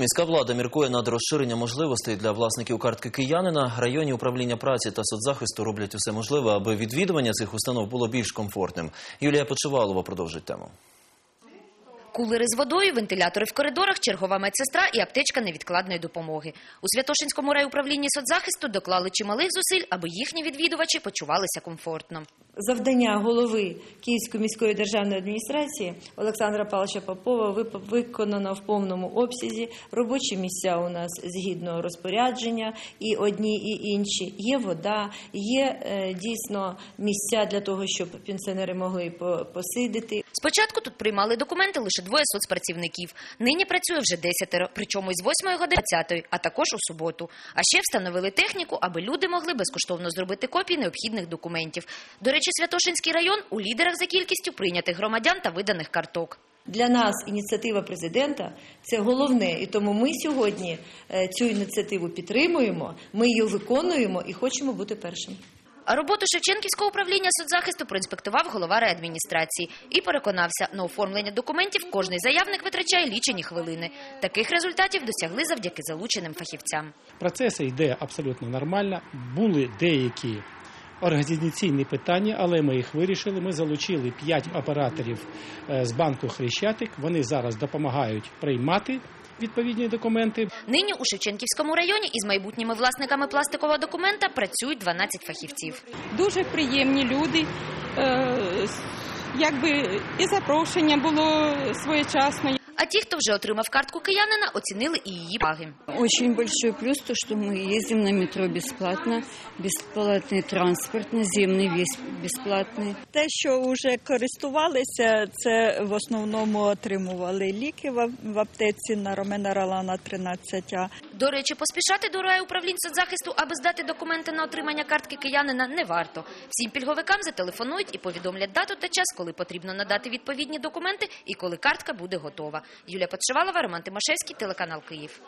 Міська влада міркує над розширенням можливостей для власників картки киянина. Районні управління праці та соцзахисту роблять усе можливе, аби відвідування цих установ було більш комфортним. Юлія Почивалова продовжить тему. Кулери з водою, вентилятори в коридорах, чергова медсестра і аптечка невідкладної допомоги. У Святошинському райуправлінні соцзахисту доклали чималих зусиль, аби їхні відвідувачі почувалися комфортно. Завдання голови Київської міської державної адміністрації Олександра Павловича Попова виконано в повному обсязі. Робочі місця у нас згідно розпорядження, і одні, і інші. Є вода, є е, дійсно місця для того, щоб пенсіонери могли по- посидіти. Спочатку тут приймали документи лише двоє соцпрацівників. Нині працює вже десятеро, причому із 8 години 20, а також у суботу. А ще встановили техніку, аби люди могли безкоштовно зробити копії необхідних документів. До речі, Святошинський район у лідерах за кількістю прийнятих громадян та виданих карток. Для нас ініціатива президента це головне, і тому ми сьогодні е, цю ініціативу підтримуємо, ми її виконуємо і хочемо бути першим. Роботу Шевченківського управління соцзахисту проінспектував голова реадміністрації і переконався, на оформлення документів кожний заявник витрачає лічені хвилини. Таких результатів досягли завдяки залученим фахівцям. Процес йде абсолютно нормально. Були деякі організаційні питання, але ми їх вирішили. Ми залучили 5 операторів е, з банку Хрещатик. Вони зараз допомагають приймати відповідні документи. Нині у Шевченківському районі із майбутніми власниками пластикового документа працюють 12 фахівців. дуже приємні люди. Е, Якби і запрошення було своєчасно. А ті, хто вже отримав картку киянина, оцінили і її ваги. Очень большой плюс то, что мы ездим на метро бесплатно, бесплатный транспорт наземный весь бесплатный. Те, що вже користувалися, це в основному отримували ліки в в аптеці на Ромена Ролана 13А. До речі, поспішати до райуправлінь соцзахисту, аби здати документи на отримання картки киянина, не варто. Всім пільговикам зателефонують і повідомлять дату та час, коли потрібно надати відповідні документи і коли картка буде готова. Юлія Подшивалова, Роман Тимошевський, телеканал Київ.